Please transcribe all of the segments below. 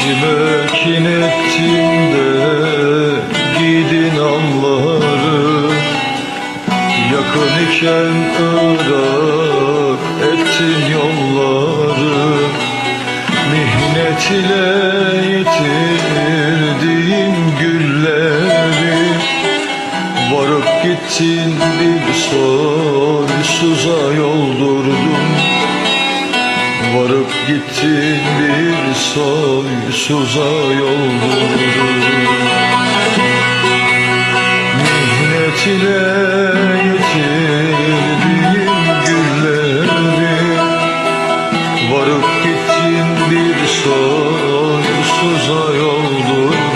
İçime kin ettin de Gidin Allah'ı Yakın iken ırak Ettin yolları. Mihnet ile yitirdiğim gülleri. Varıp gittin bir soysuza yoldurdum Varıp gittin bir soysuza yoldurdun Mihnet ile yitirdiğim gülleri Varıp gittin bir soysuza yoldurdun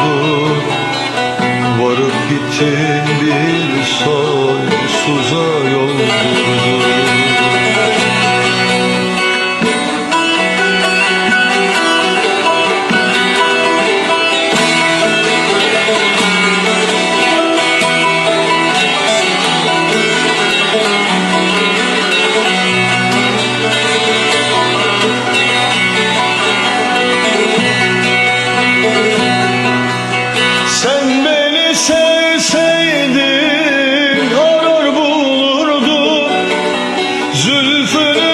Zülfünün